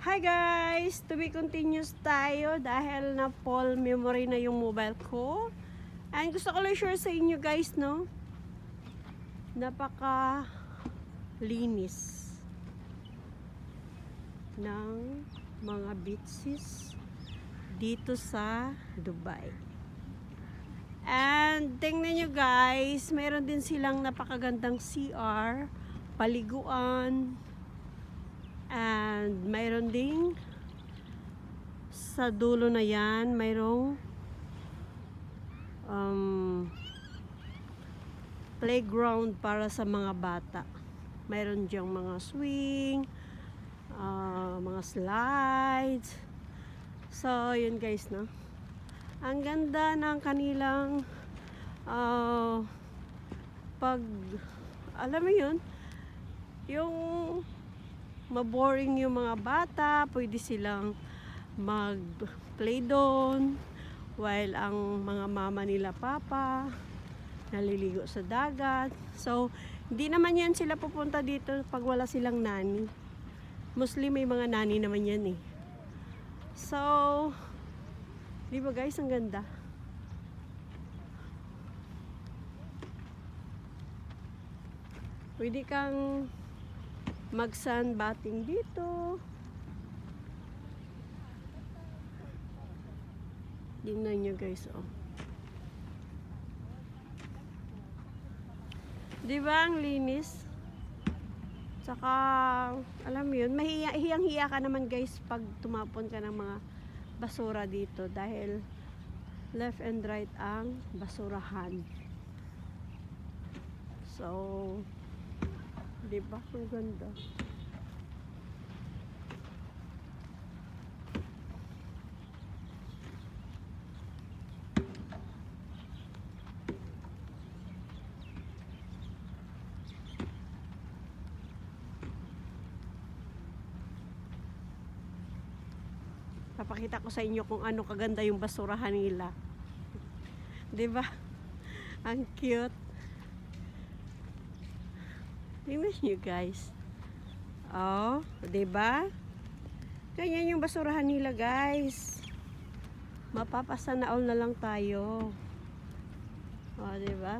Hi guys! To be continuous tayo dahil na full memory na yung mobile ko. And gusto ko lang share sa inyo guys, no? Napaka linis ng mga beaches dito sa Dubai. And tingnan nyo guys, mayroon din silang napakagandang CR, paliguan, and mayroon ding sa dulo na yan, mayroong um, playground para sa mga bata. Mayroon diyang mga swing, ah, mga slides. So, yun guys, no? Ang ganda ng kanilang ah, pag, alam mo yun, yung maboring yung mga bata, pwede silang mag-play doon while ang mga mama nila papa naliligo sa dagat. So, hindi naman yan sila pupunta dito pag wala silang nani. Mostly may mga nani naman yan eh. So, di ba guys, ang ganda. Pwede kang mag-sunbathing dito. Tingnan nyo guys, oh. Di ba ang linis? Tsaka, alam mo yun, mahiya, hiyang-hiya ka naman guys pag tumapon ka ng mga basura dito dahil left and right ang basurahan. So, di ba? Ang ganda. Papakita ko sa inyo kung ano kaganda yung basurahan nila. 'Di ba? Ang cute. Tingnan nyo guys. Oh, 'di ba? Ganyan yung basurahan nila, guys. Mapapasana all na lang tayo. Oh, 'di ba?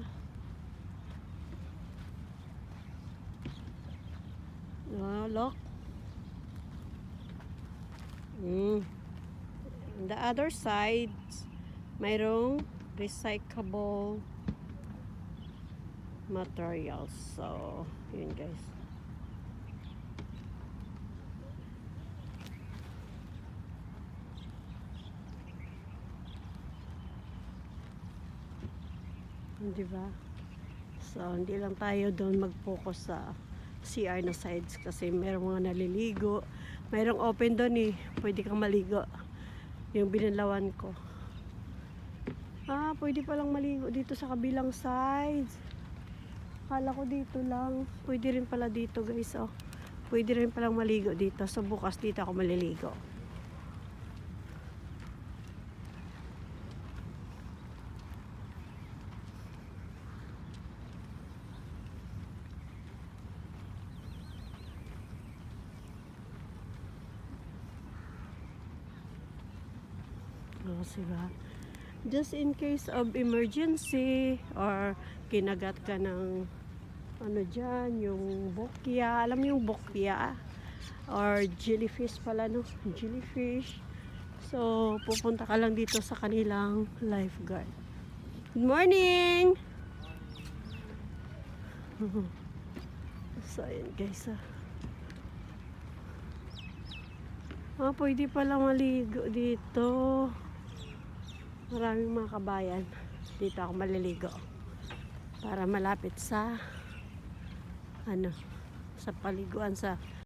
Oh, look. Mm. The other side, mayroong recyclable materials. So, yun guys. Di ba? So, hindi lang tayo doon mag-focus sa CR na sides kasi merong mga naliligo. Mayroong open doon eh. Pwede kang maligo. Yung binalawan ko. Ah, pwede palang maligo dito sa kabilang sides. Kala ko dito lang. Pwede rin pala dito guys. Oh. Pwede rin palang maligo dito. So bukas dito ako maliligo. Oh, diba? Just in case of emergency or kinagat ka ng ano dyan, yung bokya. Alam yung bokya? Or jellyfish pala, no? Jellyfish. So, pupunta ka lang dito sa kanilang lifeguard. Good morning! so, ayan guys, ah. Ah, pwede pala maligo dito. Maraming mga kabayan. Dito ako maliligo. Para malapit sa ano, sa paliguan sa